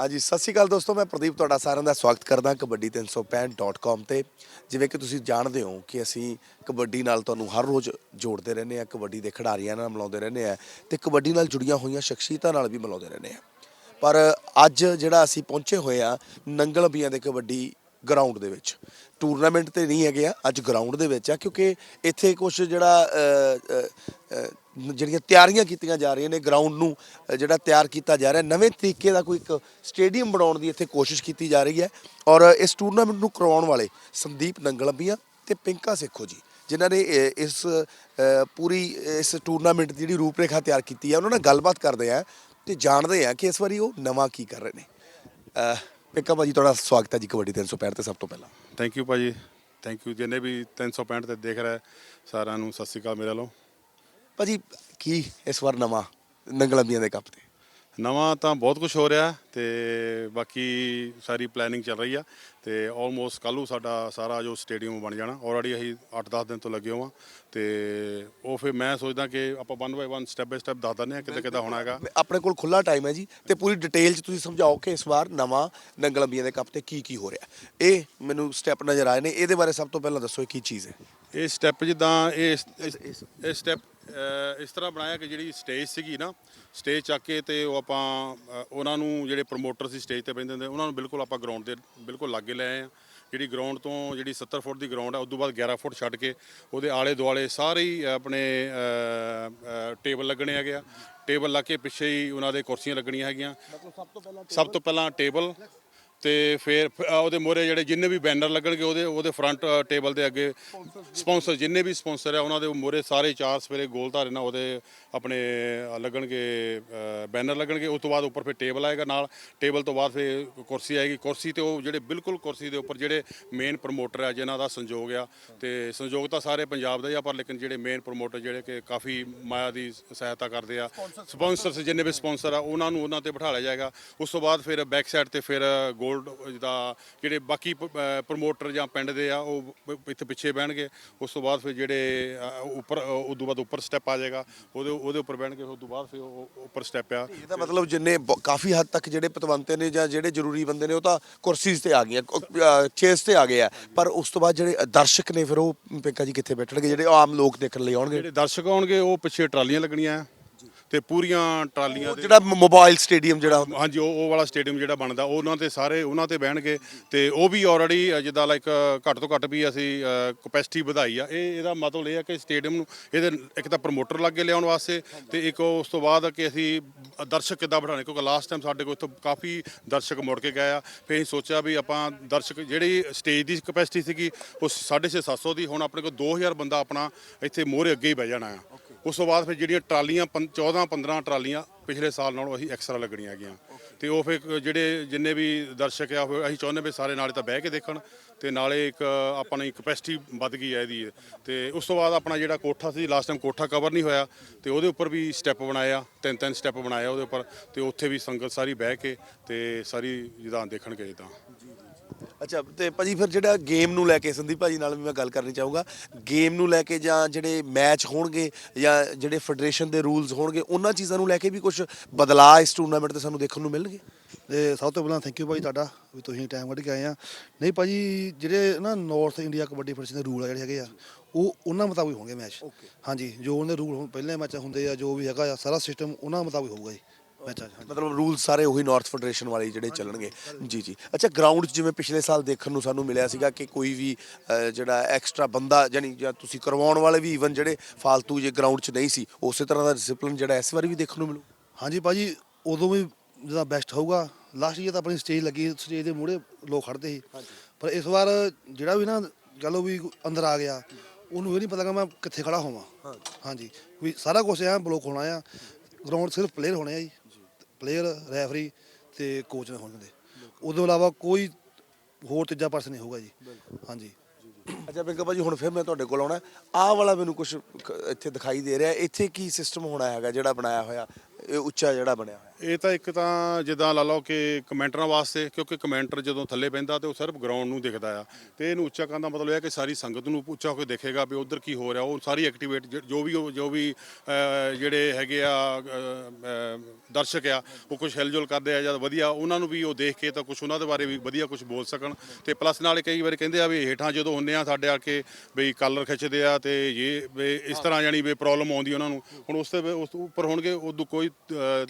ਹਾਂਜੀ, ਸਤਿ ਸ਼੍ਰੀ ਅਕਾਲ ਦੋਸਤੋ, ਮੈਂ ਪ੍ਰਦੀਪ ਤੁਹਾਡਾ ਸਾਰਿਆਂ ਦਾ ਸਵਾਗਤ ਕਰਦਾ ਕਬੱਡੀ365.com ਤੇ। ਜਿਵੇਂ ਕਿ ਤੁਸੀਂ ਜਾਣਦੇ ਹੋ ਕਿ ਅਸੀਂ ਕਬੱਡੀ ਨਾਲ ਤੁਹਾਨੂੰ ਹਰ ਰੋਜ਼ ਜੋੜਦੇ ਰਹਿੰਦੇ ਆ ਕਬੱਡੀ ਦੇ ਖਿਡਾਰੀਆਂ ਨਾਲ ਮਿਲਾਉਂਦੇ ਰਹਿੰਦੇ ਆ ਤੇ ਕਬੱਡੀ ਨਾਲ ਜੁੜੀਆਂ ਹੋਈਆਂ ਸ਼ਖਸੀਅਤਾਂ ਨਾਲ ਵੀ ਮਿਲਾਉਂਦੇ ਰਹਿੰਦੇ ਆ ਪਰ ਅੱਜ ਜਿਹੜਾ ਅਸੀਂ ਪਹੁੰਚੇ ਹੋਏ ਆ ਨੰਗਲ ਬੀਆਂ ਦੇ ਕਬੱਡੀ ਗਰਾਊਂਡ ਦੇ ਵਿੱਚ ਟੂਰਨਾਮੈਂਟ ਤੇ ਨਹੀਂ ਹੈਗੇ ਆ, ਅੱਜ ਗਰਾਊਂਡ ਦੇ ਵਿੱਚ ਆ, ਕਿਉਂਕਿ ਇੱਥੇ ਕੁਝ ਜਿਹੜਾ ਜਿਹੜੀਆਂ ਤਿਆਰੀਆਂ ਕੀਤੀਆਂ ਜਾ ਰਹੀਆਂ ਨੇ ਗਰਾਊਂਡ ਨੂੰ ਜਿਹੜਾ ਤਿਆਰ ਕੀਤਾ ਜਾ ਰਿਹਾ, ਨਵੇਂ ਤਰੀਕੇ ਦਾ ਕੋਈ ਇੱਕ ਸਟੇਡੀਅਮ ਬਣਾਉਣ ਦੀ ਇੱਥੇ ਕੋਸ਼ਿਸ਼ ਕੀਤੀ ਜਾ ਰਹੀ ਹੈ। ਔਰ ਇਸ ਟੂਰਨਾਮੈਂਟ ਨੂੰ ਕਰਵਾਉਣ ਵਾਲੇ ਸੰਦੀਪ ਨੰਗਲੰਬੀਆਂ ਤੇ ਪਿੰਕਾ ਸੇਖੋ ਜੀ, ਜਿਨ੍ਹਾਂ ਨੇ ਇਸ ਪੂਰੀ, ਇਸ ਟੂਰਨਾਮੈਂਟ ਦੀ ਜਿਹੜੀ ਰੂਪਰੇਖਾ ਤਿਆਰ ਕੀਤੀ ਹੈ, ਉਹਨਾਂ ਨਾਲ ਗੱਲਬਾਤ ਕਰਦੇ ਆ ਤੇ ਜਾਣਦੇ ਆ ਕਿ ਇਸ ਵਾਰੀ ਉਹ ਨਵਾਂ ਕੀ ਕਰ ਰਹੇ ਨੇ। ਪਿੰਕਾ ਭਾਜੀ ਤੁਹਾਡਾ ਸਵਾਗਤ ਹੈ ਜੀ ਕਬੱਡੀ 365 ਤੇ ਸਭ ਤੋਂ ਪਹਿਲਾਂ। ਥੈਂਕ ਯੂ ਭਾਜੀ ਥੈਂਕ ਯੂ ਜਿੰਨੇ ਵੀ 365 ਤੇ ਦੇਖ ਰਹੇ ਸਾਰਿਆਂ ਨੂੰ ਸਤਿ ਸ਼੍ਰੀ ਅਕਾਲ ਮੇਰੇ ਵੱਲੋਂ। ਭਾਜੀ ਕੀ ਇਸ ਵਾਰ ਨਵਾਂ ਨੰਗਲੰਬੀਆਂ ਦੇ ਕੱਪ ਤੇ? ਨਵਾਂ ਤਾਂ ਬਹੁਤ ਕੁਝ ਹੋ ਰਿਹਾ ਤੇ ਬਾਕੀ ਸਾਰੀ ਪਲੈਨਿੰਗ ਚੱਲ ਰਹੀ ਆ ਤੇ ਆਲਮੋਸਟ ਕੱਲ੍ਹ ਨੂੰ ਸਾਡਾ ਸਾਰਾ ਜੋ ਸਟੇਡੀਅਮ ਬਣ ਜਾਣਾ। ਆਲਰੇਡੀ ਅਸੀਂ 8-10 ਦਿਨ ਤੋਂ ਲੱਗੇ ਹੋਵਾਂ ਤੇ ਉਹ ਫਿਰ ਮੈਂ ਸੋਚਦਾ ਕਿ ਆਪਾਂ one by one step by step ਦੱਸ ਦਿੰਦੇ ਆ ਕਿਤੇ ਕਿਤੇ ਹੋਣਾ ਹੈਗਾ। ਆਪਣੇ ਕੋਲ ਖੁੱਲਾ ਟਾਈਮ ਹੈ ਜੀ ਤੇ ਪੂਰੀ ਡਿਟੇਲ ਚ ਤੁਸੀਂ ਸਮਝਾਓ ਕਿ ਇਸ ਵਾਰ ਨਵਾਂ ਨੰਗਲੰਬੀਆਂ ਦੇ ਕੱਪ ਤੇ ਕੀ ਕੀ ਹੋ ਰਿਹਾ। ਇਹ ਮੈਨੂੰ ਸਟੈਪ ਨਜ਼ਰ ਆਏ ਨੇ ਇਹਦੇ ਬਾਰੇ ਸਭ ਤੋਂ ਪਹਿਲਾਂ ਦੱਸੋ ਇਹ ਕੀ ਚੀਜ਼ ਹੈ। ਇਹ ਸਟੈਪ ਜਿੱਦਾਂ ਇਹ ਇਹ ਸਟੈਪ ਇਸ ਤਰ੍ਹਾਂ ਬਣਾਇਆ ਕਿ ਜਿਹੜੀ ਸਟੇਜ ਸੀਗੀ ਨਾ ਸਟੇਜ ਚੱਕ ਕੇ ਤੇ ਉਹ ਆਪਾਂ ਅ, ਉਹਨਾਂ ਨੂੰ ਜਿਹੜੇ ਪ੍ਰੋਮੋਟਰ ਸੀ ਸਟੇਜ ਤੇ ਬੈਠਦੇ ਹੁੰਦੇ ਉਹਨਾਂ ਨੂੰ ਬਿਲਕੁਲ ਆਪਾਂ ਗਰਾਊਂਡ ਦੇ ਬਿਲਕੁਲ ਲਾਗੇ ਲੈ ਆਏ ਆ ਜਿਹੜੀ ਗਰਾਊਂਡ ਤੋਂ ਜਿਹੜੀ 70 ਫੁੱਟ ਦੀ ਗਰਾਊਂਡ ਹੈ ਉਸ ਤੋਂ ਬਾਅਦ 11 ਫੁੱਟ ਛੱਡ ਕੇ ਉਹਦੇ ਆਲੇ ਦੁਆਲੇ ਸਾਰੇ ਹੀ ਆਪਣੇ ਟੇਬਲ ਲੱਗਣੇ ਹੈਗੇ ਆ। ਟੇਬਲ ਲਾ ਕੇ ਪਿੱਛੇ ਹੀ ਉਹਨਾਂ ਦੇ ਕੁਰਸੀਆਂ ਲੱਗਣੀਆਂ ਹੈਗੀਆਂ। ਸਭ ਤੋਂ ਪਹਿਲਾਂ ਟੇਬਲ ਤੇ ਫਿਰ ਅ, ਉਹਦੇ ਮੋਰੇ ਜਿਹੜੇ ਜਿੰਨੇ ਵੀ ਬੈਨਰ ਲੱਗਣਗੇ ਉਹਦੇ ਉਹਦੇ ਫਰੰਟ ਟੇਬਲ ਦੇ ਅੱਗੇ ਸਪਾਂਸਰ ਜਿੰਨੇ ਵੀ ਸਪਾਂਸਰ ਆ ਉਹਨਾਂ ਦੇ ਮੋਰੇ ਸਾਰੇ ਚਾਰ ਸਵੇਰੇ ਗੋਲ ਧਾਰੇ ਨਾਲ ਉਹਦੇ ਆਪਣੇ ਅ, ਲੱਗਣਗੇ ਬੈਨਰ ਲੱਗਣਗੇ। ਉਸ ਤੋਂ ਬਾਅਦ ਉੱਪਰ ਫਿਰ ਟੇਬਲ ਆਏਗਾ ਨਾਲ। ਟੇਬਲ ਤੋਂ ਬਾਅਦ ਫਿਰ ਕੁਰਸੀ ਆਏਗੀ। ਕੁਰਸੀ ਤੇ ਉਹ ਜਿਹੜੇ ਬਿਲਕੁਲ ਕੁਰਸੀ ਦੇ ਉੱਪਰ ਜਿਹੜੇ ਮੇਨ ਪ੍ਰੋਮੋਟਰ ਆ ਜਿਨ੍ਹਾਂ ਦਾ ਸੰਯੋਗ ਆ ਤੇ ਸੰਯੋਗ ਤਾਂ ਸਾਰੇ ਪੰਜਾਬ ਦਾ ਹੀ ਆ ਪਰ ਲੇਕਿਨ ਜਿਹੜੇ ਮੇਨ ਪ੍ਰੋਮੋਟਰ ਜਿਹੜੇ ਕਿ ਕਾਫੀ ਮਾਇਆ ਦੀ ਸਹਾਇਤਾ ਕਰਦੇ ਆ ਸਪਾਂਸਰਸ ਜਿੰਨੇ ਵੀ ਸਪਾਂਸਰ ਆ ਉਹਨਾਂ ਨੂੰ ਉਹਨਾਂ ਤੇ ਬਿਠਾਲਿਆ ਜਾਏਗਾ। ਉਸ ਤੋਂ ਬਾਅਦ ਫਿਰ ਬੈਕ ਸਾਈਡ ਤੇ ਫਿਰ 골 ਡ ਜਿਹਦਾ ਜਿਹੜੇ ਬਾਕੀ ਪ੍ਰੋਮੋਟਰ ਜਾਂ ਪਿੰਡ ਦੇ ਆ ਉਹ ਇੱਥੇ ਪਿੱਛੇ ਬਹਿਣਗੇ। ਉਸ ਤੋਂ ਬਾਅਦ ਫਿਰ ਜਿਹੜੇ ਉੱਪਰ ਉਸ ਤੋਂ ਬਾਅਦ ਉੱਪਰ ਸਟੈਪ ਆ ਜਾਏਗਾ। ਉਹਦੇ ਉਹਦੇ ਉੱਪਰ ਬਹਿਣਗੇ ਉਸ ਤੋਂ ਬਾਅਦ ਫਿਰ ਉਹ ਉੱਪਰ ਸਟੈਪ ਆ। ਇਹਦਾ ਮਤਲਬ ਜਿੰਨੇ ਕਾਫੀ ਹੱਦ ਤੱਕ ਜਿਹੜੇ ਪਤਵੰਤੇ ਨੇ ਜਾਂ ਜਿਹੜੇ ਜ਼ਰੂਰੀ ਬੰਦੇ ਨੇ ਉਹ ਤਾਂ ਕੁਰਸੀਜ਼ ਤੇ ਆ ਗਈਆਂ ਚੇਸ ਤੇ ਆ ਗਏ ਆ। ਪਰ ਉਸ ਤੋਂ ਬਾਅਦ ਜਿਹੜੇ ਦਰਸ਼ਕ ਨੇ ਫਿਰ ਉਹ ਪਿੰਕਾ ਜੀ ਕਿੱਥੇ ਬੈਠਣਗੇ? ਜਿਹੜੇ ਆਮ ਲੋਕ ਦੇਖਣ ਲਈ ਆਉਣਗੇ? ਜਿਹੜੇ ਦਰਸ਼ਕ ਆਉਣਗੇ ਉਹ ਪਿੱਛੇ ਟਰਾਲੀਆਂ ਲੱਗਣੀਆਂ। ਆ ਤੇ ਪੂਰੀਆਂ ਟਰਾਲੀਆਂ ਦੇ ਜਿਹੜਾ ਮੋਬਾਈਲ ਸਟੇਡੀਅਮ ਜਿਹੜਾ ਹੁੰਦਾ। ਹਾਂਜੀ ਉਹ ਉਹ ਵਾਲਾ ਸਟੇਡੀਅਮ ਜਿਹੜਾ ਬਣਦਾ ਉਹਨਾਂ ਤੇ ਸਾਰੇ ਉਹਨਾਂ ਤੇ ਬਹਿਣਗੇ ਤੇ ਉਹ ਵੀ ਆਲਰੇਡੀ ਜਿੱਦਾਂ ਲਾਈਕ ਘੱਟ ਤੋਂ ਘੱਟ ਵੀ ਅਸੀਂ ਕਪੈਸਿਟੀ ਵਧਾਈ ਆ। ਇਹ ਇਹਦਾ ਮਤਲਬ ਇਹ ਆ ਕਿ ਸਟੇਡੀਅਮ ਨੂੰ ਇਹਦੇ ਇੱਕ ਤਾਂ ਪ੍ਰੋਮੋਟਰ ਲੱਗੇ ਲਿਆਉਣ ਵਾਸਤੇ ਤੇ ਇੱਕ ਉਸ ਤੋਂ ਬਾਅਦ ਕਿ ਅਸੀਂ ਦਰਸ਼ਕ ਕਿੱਦਾਂ ਬਿਠਾਣੇ ਕਿਉਂਕਿ ਲਾਸਟ ਟਾਈਮ ਸਾਡੇ ਕੋਲ ਇੱਥੋਂ ਕਾਫੀ ਦਰਸ਼ਕ ਮੁੜ ਕੇ ਗਏ ਆ। ਫਿਰ ਅਸੀਂ ਸੋਚਿਆ ਵੀ ਆਪਾਂ ਦਰਸ਼ਕ ਜਿਹੜੀ ਸਟੇਜ ਦੀ ਕਪੈਸਿਟੀ ਸੀਗੀ ਉਹ 650 700 ਦੀ ਹੁਣ ਆਪਣੇ ਕੋਲ 2000 ਬੰਦਾ ਆਪਣਾ ਇੱਥੇ ਮੋਹਰੇ ਅੱਗੇ ਹੀ ਬਹਿ ਜਾਣਾ ਆ। ਉਸ ਤੋਂ ਬਾਅਦ ਫਿਰ ਜਿਹੜੀਆਂ ਟਰਾਲੀਆਂ 14 15 ਟਰਾਲੀਆਂ ਪਿਛਲੇ ਸਾਲ ਨਾਲੋਂ ਅਸੀਂ ਐਕਸਟਰਾ ਲੱਗਣੀਆਂ ਹੈਗੀਆਂ। ਤੇ ਉਹ ਫਿਰ ਜਿਹੜੇ ਜਿੰਨੇ ਵੀ ਦਰਸ਼ਕ ਆ ਅਸੀਂ ਚਾਹੁੰਦੇ ਵੀ ਸਾਰੇ ਨਾਲੇ ਤਾਂ ਬਹਿ ਕੇ ਦੇਖਣ ਤੇ ਨਾਲੇ ਇੱਕ ਆਪਣੀ ਕਪੈਸਿਟੀ ਵੱਧ ਗਈ ਹੈ ਇਹਦੀ। ਤੇ ਉਸ ਤੋਂ ਬਾਅਦ ਆਪਣਾ ਜਿਹੜਾ ਕੋਠਾ ਸੀ ਲਾਸਟ ਟਾਈਮ ਕੋਠਾ ਕਵਰ ਨਹੀਂ ਹੋਇਆ ਤੇ ਉਹਦੇ ਉੱਪਰ ਵੀ ਸਟੈਪ ਬਣਾਏ ਆ ਤਿੰਨ ਤਿੰਨ ਸਟੈਪ ਬਣਾਏ ਆ ਉਹਦੇ ਉੱਪਰ ਤੇ ਉੱਥੇ ਵੀ ਸੰਗਤ ਸਾਰੀ ਬਹਿ ਕੇ ਤੇ ਸਾਰੀ ਜਿੱਦਾਂ ਦੇਖਣਗੇ ਜਿੱਦਾਂ ਅੱਛਾ ਤੇ ਭਾਜੀ ਫਿਰ ਜਿਹੜਾ ਗੇਮ ਨੂੰ ਲੈ ਕੇ ਸੰਦੀਪ ਭਾਜੀ ਨਾਲ ਵੀ ਮੈਂ ਗੱਲ ਕਰਨੀ ਚਾਹੂੰਗਾ। ਗੇਮ ਨੂੰ ਲੈ ਕੇ ਜਾਂ ਜਿਹੜੇ ਮੈਚ ਹੋਣਗੇ ਜਾਂ ਜਿਹੜੇ ਫੈਡਰੇਸ਼ਨ ਦੇ ਰੂਲਸ ਹੋਣਗੇ ਉਹਨਾਂ ਚੀਜ਼ਾਂ ਨੂੰ ਲੈ ਕੇ ਵੀ ਕੁਝ ਬਦਲਾਅ ਇਸ ਟੂਰਨਾਮੈਂਟ ਤੇ ਸਾਨੂੰ ਦੇਖਣ ਨੂੰ ਮਿਲਣਗੇ? ਤੇ ਸਭ ਤੋਂ ਪਹਿਲਾਂ ਥੈਂਕ ਯੂ ਭਾਈ ਤੁਹਾਡਾ ਵੀ ਤੁਸੀਂ ਟਾਈਮ ਕੱਢ ਕੇ ਆਏ ਆ। ਨਹੀਂ ਭਾਜੀ ਜਿਹੜੇ ਨਾ ਨਾਰਥ ਇੰਡੀਆ ਕਬੱਡੀ ਫੈਡਰੇਸ਼ਨ ਦੇ ਰੂਲ ਆ ਜਿਹੜੇ ਹੈਗੇ ਆ ਉਹ ਉਹਨਾਂ ਮੁਤਾਬਿਕ ਹੋਣਗੇ ਮੈਚ ਹਾਂਜੀ ਜੋ ਉਹਨੇ ਰੂਲ ਹੁਣ ਪਹਿਲੇ ਮੈਚ ਹੁੰਦੇ ਆ ਜੋ ਵੀ ਹੈਗਾ ਆ ਸਾਰਾ ਸਿਸਟਮ ਉਹਨਾਂ ਮੁਤਾਬਿਕ ਹੋਊਗਾ ਜੀ। ਹਾਂਜੀ। ਮਤਲਬ ਰੂਲਸ ਸਾਰੇ ਉਹੀ ਨਾਰਥ ਫੈਡਰੇਸ਼ਨ ਵਾਲੇ ਜਿਹੜੇ ਚੱਲਣਗੇ। ਜੀ ਜੀ। ਅੱਛਾ ਗਰਾਊਂਡ 'ਚ ਜਿਵੇਂ ਪਿਛਲੇ ਸਾਲ ਦੇਖਣ ਨੂੰ ਸਾਨੂੰ ਮਿਲਿਆ ਸੀਗਾ ਕਿ ਕੋਈ ਵੀ ਅ, ਜਿਹੜਾ ਐਕਸਟਰਾ ਬੰਦਾ ਜਾਨੀ ਜਾਂ ਤੁਸੀਂ ਕਰਵਾਉਣ ਵਾਲੇ ਵੀ ਇਵਨ ਜਿਹੜੇ ਫਾਲਤੂ ਜੇ ਗਰਾਊਂਡ 'ਚ ਨਹੀਂ ਸੀ ਉਸੇ ਤਰ੍ਹਾਂ ਦਾ ਡਿਸਪਲਿਨ ਜਿਹੜਾ ਇਸ ਵਾਰੀ ਵੀ ਦੇਖਣ ਨੂੰ ਮਿਲੂ? ਹਾਂਜੀ ਭਾਜੀ ਉਦੋਂ ਵੀ ਜਿਹਦਾ ਬੈਸਟ ਹੋਊਗਾ। ਲਾਸਟ ਈਅਰ ਤਾਂ ਆਪਣੀ ਸਟੇਜ ਲੱਗੀ ਸਟੇਜ ਦੇ ਮੂਹਰੇ ਲੋਕ ਖੜਦੇ ਸੀ। ਪਰ ਇਸ ਵਾਰ ਜਿਹੜਾ ਵੀ ਨਾ ਚਲੋ ਵੀ ਅੰਦਰ ਆ ਗਿਆ ਉਹਨੂੰ ਇਹ ਨਹੀਂ ਪਤਾ ਕਿ ਮੈਂ ਕਿੱਥੇ ਖੜਾ ਹੋਵਾਂ। ਹਾਂਜੀ। ਵੀ ਸਾਰਾ ਕੁਝ ਐ ਬਲੋਕ ਹੋਣਾ ਆ। ਗਰਾਊਂਡ ਸਿਰਫ ਪਲੇਅਰ ਹੋਣੇ ਆ ਜੀ। ਪਲੇਅਰ ਰੈਫਰੀ ਤੇ ਕੋਚ ਹੋਣਗੇ ਉਦੋਂ ਇਲਾਵਾ ਕੋਈ ਹੋਰ ਤੀਜਾ ਪਰਸਨ ਨਹੀਂ ਹੋਊਗਾ ਜੀ। ਹਾਂਜੀ। ਅੱਛਾ ਪਿੰਕਾ ਭਾਜੀ ਹੁਣ ਫਿਰ ਮੈਂ ਤੁਹਾਡੇ ਕੋਲ ਆਉਣਾ। ਆਹ ਵਾਲਾ ਮੈਨੂੰ ਕੁਝ ਇੱਥੇ ਦਿਖਾਈ ਦੇ ਰਿਹਾ। ਇੱਥੇ ਕੀ ਸਿਸਟਮ ਹੋਣਾ ਹੈਗਾ ਜਿਹੜਾ ਬਣਾਇਆ ਹੋਇਆ? ਇਹ ਉੱਚਾ ਜਿਹੜਾ ਬਣਿਆ ਹੋਇਆ। ਇਹ ਤਾਂ ਇੱਕ ਤਾਂ ਜਿੱਦਾਂ ਲਾ ਲਓ ਕਿ ਕਮੈਂਟਰਾਂ ਵਾਸਤੇ, ਕਿਉਂਕਿ ਕਮੈਂਟਰ ਜਦੋਂ ਥੱਲੇ ਪੈਂਦਾ ਤੇ ਉਹ ਸਿਰਫ ਗਰਾਊਂਡ ਨੂੰ ਦਿਖਦਾ ਆ। ਤੇ ਇਹਨੂੰ ਉੱਚਾ ਕਰਨ ਦਾ ਮਤਲਬ ਇਹ ਹੈ ਕਿ ਸਾਰੀ ਸੰਗਤ ਨੂੰ ਉੱਚਾ ਹੋ ਕੇ ਦੇਖੇਗਾ ਵੀ ਉਧਰ ਕੀ ਹੋ ਰਿਹਾ। ਉਹ ਸਾਰੀ ਐਕਟੀਵੇਟ ਜੋ ਵੀ ਉਹ- ਜੋ ਵੀ ਜਿਹੜੇ ਹੈਗੇ ਆ ਦਰਸ਼ਕ ਆ, ਉਹ ਕੁਝ ਹਿਲਜੁਲ ਕਰਦੇ ਆ ਜਦ ਵਧੀਆ, ਉਹਨਾਂ ਨੂੰ ਵੀ ਉਹ ਦੇਖ ਕੇ ਤਾਂ ਕੁਝ ਉਹਨਾਂ ਦੇ ਬਾਰੇ ਵੀ ਵਧੀਆ ਕੁਝ ਬੋਲ ਸਕਣ। ਤੇ ਪਲੱਸ ਨਾਲੇ ਕਈ ਵਾਰ ਕਹਿੰਦੇ ਆ ਵੀ ਹੇਠਾਂ ਜਦੋਂ ਹੁੰਨੇ ਆ ਸਾਡੇ ਆ ਕੇ ਬਈ ਕਾਲਰ ਖਿੱਚਦੇ ਆ ਤੇ ਇਹ ਇਸ ਤਰ੍ਹਾਂ ਜਾਨੀ ਵੀ ਪ੍ਰੋਬਲਮ ਆਉਂਦੀ ਉਹਨਾਂ ਨੂੰ, ਹੁਣ ਉਸ ਤੇ ਉਸ ਉੱਪਰ ਹੋਣਗੇ, ਉਦੋਂ ਕੋਈ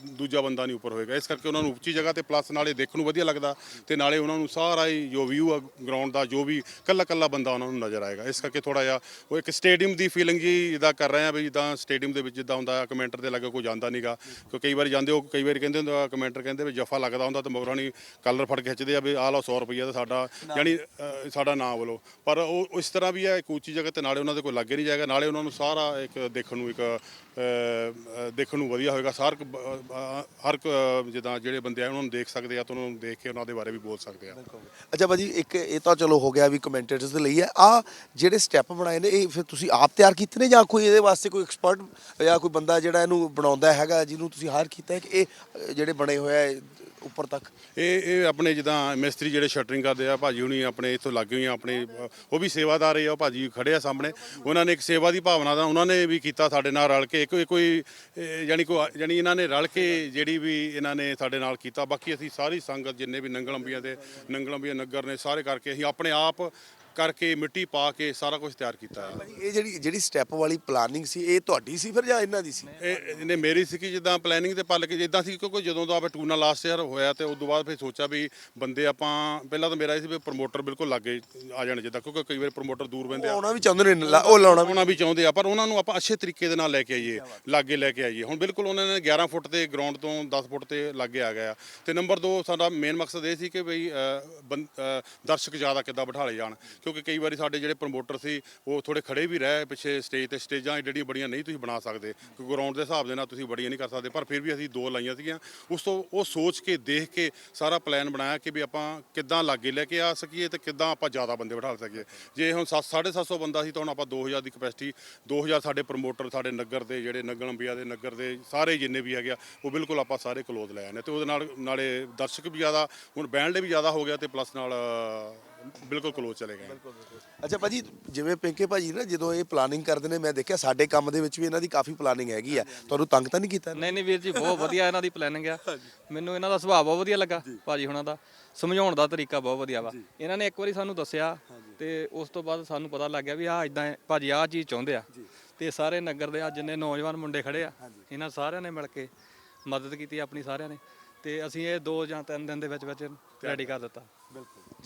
ਦੂਜਾ ਬੰਦਾ ਨਹੀਂ ਉੱਪਰ ਹੋਏਗਾ। ਇਸ ਕਰਕੇ ਉਹਨਾਂ ਨੂੰ ਉੱਚੀ ਜਗ੍ਹਾ ਤੇ ਪਲੱਸ ਨਾਲੇ ਦੇਖਣ ਨੂੰ ਵਧੀਆ ਲੱਗਦਾ ਤੇ ਨਾਲੇ ਉਹਨਾਂ ਨੂੰ ਸਾਰਾ ਹੀ ਜੋ ਵਿਊ ਆ ਗਰਾਊਂਡ ਦਾ, ਜੋ ਵੀ ਕੱਲਾ ਕੱਲਾ ਬੰਦਾ ਉਹਨਾਂ ਨੂੰ ਨਜ਼ਰ ਆਏਗਾ। ਇਸ ਕਰਕੇ ਥੋੜਾ ਜਿਹਾ ਉਹ ਇੱਕ ਸਟੇਡੀਅਮ ਦੀ ਫੀਲਿੰਗ ਜੀ ਜਿੱਦਾਂ ਕਰ ਰਹੇ ਆ ਵੀ ਜਿੱਦਾਂ ਸਟੇਡੀਅਮ ਦੇ ਵਿੱਚ ਜਿੱਦਾਂ ਹੁੰਦਾ ਕਮੈਂਟਰ ਦੇ ਲੱਗੇ ਕੋਈ ਜਾਂਦਾ ਨਹੀਂਗਾ ਕਿਉਂਕਿ ਕਈ ਵਾਰੀ ਜਾਂਦੇ ਉਹ, ਕਈ ਵਾਰੀ ਕਹਿੰਦੇ ਹੁੰਦੇ ਆ ਕਮੈਂਟਰ ਕਹਿੰਦੇ ਵੀ ਜਫਾ ਲੱਗਦਾ ਹੁੰਦਾ ਤੇ ਮਗਰੋਂ ਨਹੀਂ ਕਲਰ ਫੜ ਕੇ ਖਿੱਚਦੇ ਆ ਵੀ ਆਹ ਲਓ 100 ਰੁਪਈਆ ਤਾਂ ਸਾਡਾ, ਯਾਨੀ ਸਾਡਾ ਨਾਮ ਵੱਲੋਂ ਪਰ ਉਹ ਇਸ ਤਰ੍ਹਾਂ ਵੀ ਹੈ ਇੱਕ ਉੱਚੀ ਜਗ੍ਹਾ ਤੇ ਨਾਲੇ ਉਹਨਾਂ ਦੇ ਕੋਈ ਲੱਗੇ ਨਹੀਂ ਜਾਏਗਾ। ਨਾਲੇ ਉਹਨਾਂ ਨੂੰ ਸਾਰਾ ਇੱਕ ਦੇਖਣ ਨੂੰ ਇੱਕ ਦੇਖਣ ਨੂੰ ਵਧੀਆ ਹੋਏਗਾ। ਸਾਰ ਇੱਕ, ਹਰ ਇੱਕ, ਜਿੱਦਾਂ ਜਿਹੜੇ ਬੰਦੇ ਆ ਉਹਨਾਂ ਨੂੰ ਦੇਖ ਸਕਦੇ ਆ ਤਾਂ ਉਹਨਾਂ ਨੂੰ ਦੇਖ ਕੇ ਉਹਨਾਂ ਦੇ ਬਾਰੇ ਵੀ ਬੋਲ ਸਕਦੇ ਆ। ਅੱਛਾ ਭਾਜੀ ਇੱਕ ਇਹ ਤਾਂ ਚਲੋ ਹੋ ਗਿਆ ਵੀ ਕਮੈਂਟੇਟਰਸ ਦੇ ਲਈ ਹੈ। ਆ ਜਿਹੜੇ ਸਟੈਪ ਬਣਾਏ ਨੇ ਇਹ ਫਿਰ ਤੁਸੀਂ ਆਪ ਤਿਆਰ ਕੀਤੇ ਨੇ ਜਾਂ ਕੋਈ ਇਹਦੇ ਵਾਸਤੇ ਕੋਈ ਐਕਸਪਰਟ ਜਾਂ ਕੋਈ ਬੰਦਾ ਜਿਹੜਾ ਇਹਨੂੰ ਬਣਾਉਂਦਾ ਹੈਗਾ ਜਿਹਨੂੰ ਤੁਸੀਂ ਹਾਇਰ ਕੀਤਾ ਹੈ ਕਿ ਇਹ ਜਿਹੜੇ ਬਣੇ ਹੋਏ ਆ ਉੱਪਰ ਤੱਕ। ਇਹ ਇਹ ਆਪਣੇ ਜਿੱਦਾਂ ਮਿਸਤਰੀ ਜਿਹੜੇ ਸ਼ਟਰਿੰਗ ਕਰਦੇ ਆ ਭਾਜੀ ਹੁਣੀ ਆਪਣੇ ਇੱਥੋਂ ਲੱਗੇ ਹੋਏ ਆ ਆਪਣੇ ਉਹ ਵੀ ਸੇਵਾਦਾਰ ਹੀ ਆ ਉਹ ਭਾਜੀ ਖੜੇ ਆ ਸਾਹਮਣੇ। ਉਹਨਾਂ ਨੇ ਇੱਕ ਸੇਵਾ ਦੀ ਭਾਵਨਾ ਦਾ ਉਹਨਾਂ ਨੇ ਵੀ ਕੀਤਾ ਸਾਡੇ ਨਾਲ ਰਲ ਕੇ ਕੋਈ ਕੋਈ ਅ, ਯਾਨੀ ਕੋਈ ਯਾਨੀ ਇਹਨਾਂ ਨੇ ਰਲ ਕੇ ਜਿਹੜੀ ਵੀ ਇਹਨਾਂ ਨੇ ਸਾਡੇ ਨਾਲ ਕੀਤਾ। ਬਾਕੀ ਅਸੀਂ ਸਾਰੀ ਸੰਗਤ ਜਿੰਨੇ ਵੀ ਨੰਗਲੰਬੀਆਂ ਦੇ ਨੰਗਲੰਬੀਆਂ ਨਗਰ ਨੇ ਸਾਰੇ ਕਰਕੇ ਅਸੀਂ ਆਪਣੇ ਆਪ ਕਰਕੇ ਮਿੱਟੀ ਪਾ ਕੇ ਸਾਰਾ ਕੁਝ ਤਿਆਰ ਕੀਤਾ ਹੈ। ਇਹ ਜਿਹੜੀ ਜਿਹੜੀ ਸਟੈਪ ਵਾਲੀ ਪਲਾਨਿੰਗ ਸੀ ਇਹ ਤੁਹਾਡੀ ਸੀ ਫਿਰ ਜਾਂ ਇਹਨਾਂ ਦੀ ਸੀ? ਇਹ ਇਹਨੇ ਮੇਰੀ ਸੀ ਕਿ ਜਿੱਦਾਂ ਪਲੈਨਿੰਗ ਤੇ ਪੱਲ ਕੇ ਜਿੱਦਾਂ ਸੀ ਕਿਉਂਕਿ ਜਦੋਂ ਦਾ ਆਪਾਂ ਟੂਰਨਾ ਲਾਸਟ ਈਅਰ ਹੋਇਆ ਤੇ ਉਸ ਤੋਂ ਬਾਅਦ ਫਿਰ ਸੋਚਿਆ ਵੀ ਬੰਦੇ ਆਪਾਂ ਪਹਿਲਾਂ ਤਾਂ ਮੇਰਾ ਇਹ ਸੀ ਵੀ ਪ੍ਰਮੋਟਰ ਬਿਲਕੁਲ ਲਾਗੇ ਆ ਜਾਣ ਜਿੱਦਾਂ ਕਿਉਂਕਿ ਕਈ ਵਾਰ ਪ੍ਰਮੋਟਰ ਦੂਰ ਬਹਿੰਦੇ ਆ। ਆਉਣਾ ਵੀ ਚਾਹੁੰਦੇ ਨੇ ਲਾ- ਉਹ ਲਾਉਣਾ ਵੀ। ਆਉਣਾ ਵੀ ਚਾਹੁੰਦੇ ਆ ਪਰ ਉਹਨਾਂ ਨੂੰ ਆਪਾਂ ਅੱਛੇ ਤਰੀਕੇ ਦੇ ਨਾਲ ਲੈ ਕੇ ਆਈਏ ਲਾਗੇ ਲੈ ਕੇ ਆਈਏ। ਹੁਣ ਬਿਲਕੁਲ ਉਹਨਾਂ ਨੇ 11 ਫੁੱਟ ਤੇ ਗਰਾਊਂਡ ਤੋਂ 10 ਫੁੱਟ ਤੇ ਲਾਗੇ ਆ ਗਿਆ ਤੇ ਨੰਬਰ 2 ਸਾਡਾ ਮੇਨ ਮਕਸਦ ਇਹ ਸੀ ਕਿ ਬਈ ਅ, ਬੰ- ਅ, ਦਰਸ਼ਕ ਜ਼ਿਆਦਾ ਕਿੱਦਾਂ ਬਿਠਾਲੇ ਜਾਣ। ਕਿਉਂਕਿ ਕਈ ਵਾਰੀ ਸਾਡੇ ਜਿਹੜੇ ਪ੍ਰਮੋਟਰ ਸੀ, ਉਹ ਥੋੜੇ ਖੜੇ ਵੀ ਰਹੇ ਪਿੱਛੇ ਸਟੇਜ ਤੇ ਸਟੇਜਾਂ ਏਡੀਆਂ ਬੜੀਆਂ ਨਹੀਂ ਤੁਸੀਂ ਬਣਾ ਸਕਦੇ। ਕਿਉਂਕਿ ਗਰਾਊਂਡ ਦੇ ਹਿਸਾਬ ਦੇ ਨਾਲ ਤੁਸੀਂ ਬੜੀਆਂ ਨਹੀਂ ਕਰ ਸਕਦੇ, ਪਰ ਫਿਰ ਵੀ ਅਸੀਂ ਦੋ ਲਾਈਆਂ ਸੀਗੀਆਂ। ਉਸ ਤੋਂ ਉਹ ਸੋਚ ਕੇ, ਦੇਖ ਕੇ ਸਾਰਾ ਪਲਾਨ ਬਣਾਇਆ ਕਿ ਵੀ ਆਪਾਂ ਕਿੱਦਾਂ ਲਾਗੇ ਲੈ ਕੇ ਆ ਸਕੀਏ ਤੇ ਕਿੱਦਾਂ ਆਪਾਂ ਜ਼ਿਆਦਾ ਬੰਦੇ ਬਿਠਾ ਸਕੀਏ। ਜੇ ਹੁਣ 750 ਬੰਦਾ ਸੀ ਤਾਂ ਹੁਣ ਆਪਾਂ 2000 ਦੀ ਕਪੈਸਿਟੀ 2000 ਸਾਡੇ ਪ੍ਰਮੋਟਰ ਸਾਡੇ ਨਗਰ ਦੇ ਜਿਹੜੇ ਨਗਰ ਅੰਬੀਆ ਦੇ, ਨਗਰ ਦੇ ਸਾਰੇ ਜਿੰਨੇ ਵੀ ਹੈਗੇ ਆ, ਉਹ ਬਿਲਕੁਲ ਆਪਾਂ ਸਾਰੇ ਕਲੋਜ਼ ਲੈ ਆਏ ਨੇ। ਤੇ ਉਹਦੇ ਨਾਲ, ਨਾਲੇ ਦਰਸ਼ਕ ਵੀ ਜ਼ਿਆਦਾ, ਹੁਣ ਬੈਂਡ ਵੀ ਜ਼ਿਆਦਾ ਹੋ ਗਿਆ ਤੇ ਪਲੱਸ ਨਾਲ ਬਿਲਕੁਲ ਕਲੋਜ਼ ਚਲੇ ਗਏ। ਅੱਛਾ ਭਾਜੀ ਜਿਵੇਂ ਪਿੰਕੇ ਭਾਜੀ ਨਾ ਜਦੋਂ ਇਹ ਪਲਾਨਿੰਗ ਕਰਦੇ ਨੇ ਮੈਂ ਦੇਖਿਆ ਸਾਡੇ ਕੰਮ ਦੇ ਵਿੱਚ ਵੀ ਇਹਨਾਂ ਦੀ ਕਾਫੀ ਪਲਾਨਿੰਗ ਹੈਗੀ ਆ। ਤੁਹਾਨੂੰ ਤੰਗ ਤਾਂ ਨਹੀਂ ਕੀਤਾ? ਨਹੀਂ ਨਹੀਂ ਵੀਰ ਜੀ ਬਹੁਤ ਵਧੀਆ ਇਹਨਾਂ ਦੀ ਪਲੈਨਿੰਗ ਆ। ਮੈਨੂੰ ਇਹਨਾਂ ਦਾ ਸੁਭਾਅ ਬਹੁਤ ਵਧੀਆ ਲੱਗਾ ਭਾਜੀ ਹੁਣਾਂ ਦਾ। ਸਮਝਾਉਣ ਦਾ ਤਰੀਕਾ ਬਹੁਤ ਵਧੀਆ ਵਾ। ਇਹਨਾਂ ਨੇ ਇੱਕ ਵਾਰੀ ਸਾਨੂੰ ਦੱਸਿਆ ਤੇ ਉਸ ਤੋਂ ਬਾਅਦ ਸਾਨੂੰ ਪਤਾ ਲੱਗ ਗਿਆ ਵੀ ਆ ਇਦਾਂ ਭਾਜੀ ਆਹ ਚੀਜ਼ ਚਾਹੁੰਦੇ ਆ। ਤੇ ਸਾਰੇ ਨਗਰ ਦੇ ਆ ਜਿੰਨੇ ਨੌਜਵਾਨ ਮੁੰਡੇ ਖੜੇ ਆ ਇਹਨਾਂ ਸਾਰਿਆਂ ਨੇ ਮਿਲ ਕੇ ਮਦਦ ਕੀਤੀ ਆਪਣੀ ਸਾਰਿਆਂ ਨੇ। ਤੇ ਅਸੀਂ ਇਹ 2 ਜਾਂ 3 ਦਿਨ ਦੇ ਵਿੱਚ ਵਿੱਚ ਰੈਡੀ ਕਰ ਦਿੱਤਾ।